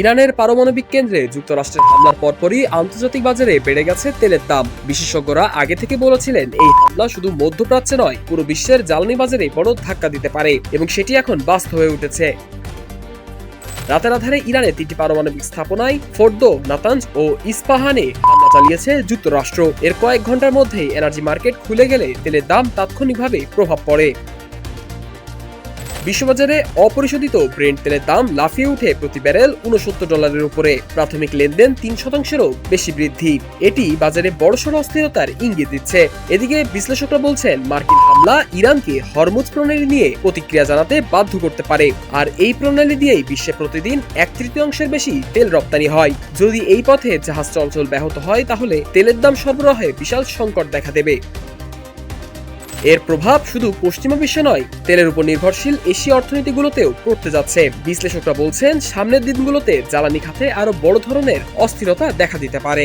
ইরানের পারমাণবিক কেন্দ্রে যুক্তরাষ্ট্রের হামলার পরপরই আন্তর্জাতিক বাজারে বেড়ে গেছে তেলের দাম। বিশেষজ্ঞরা আগে থেকে বলেছিলেন, এই হামলা শুধু মধ্যপ্রাচ্যে নয়, পুরো বিশ্বের জ্বালানি বাজারে বড় ধাক্কা দিতে পারে এবং সেটি এখন বাস্তব হয়ে উঠেছে। রাতের আধারে ইরানে তিনটি পারমাণবিক স্থাপনায় ফোর্দো, নাতাঞ্জ ও ইস্পাহানে হামলা চালিয়েছে যুক্তরাষ্ট্র। এর কয়েক ঘণ্টার মধ্যেই এনার্জি মার্কেট খুলে গেলে তেলের দাম তাৎক্ষণিকভাবে প্রভাব পড়ে। বিশ্ববাজারে অপরিশোধিত ব্রেন্ট তেলের দাম লাফিয়ে উঠে প্রতি ব্যারেল উনসত্তর ডলারের উপরে। প্রাথমিক লেনদেন তিন শতাংশেরও বেশি বৃদ্ধি। এটি বাজারে বড়সড় অস্থিরতার ইঙ্গিত দিচ্ছে। এদিকে বিশ্লেষকরা বলছেন, মার্কিন হামলা ইরানকে হরমুজ প্রণালী নিয়ে প্রতিক্রিয়া জানাতে বাধ্য করতে পারে। আর এই প্রণালী দিয়েই বিশ্বে প্রতিদিন এক তৃতীয়াংশের বেশি তেল রপ্তানি হয়। যদি এই পথে জাহাজ চলাচল ব্যাহত হয়, তাহলে তেলের দাম সরবরাহে বিশাল সংকট দেখা দেবে। এর প্রভাব শুধু পশ্চিমা বিশ্বে নয়, তেলের উপর নির্ভরশীল এশীয় অর্থনীতিগুলোতেও পড়তে যাচ্ছে। বিশ্লেষকরা বলছেন, সামনের দিনগুলোতে জ্বালানি খাতে আরও বড় ধরনের অস্থিরতা দেখা দিতে পারে।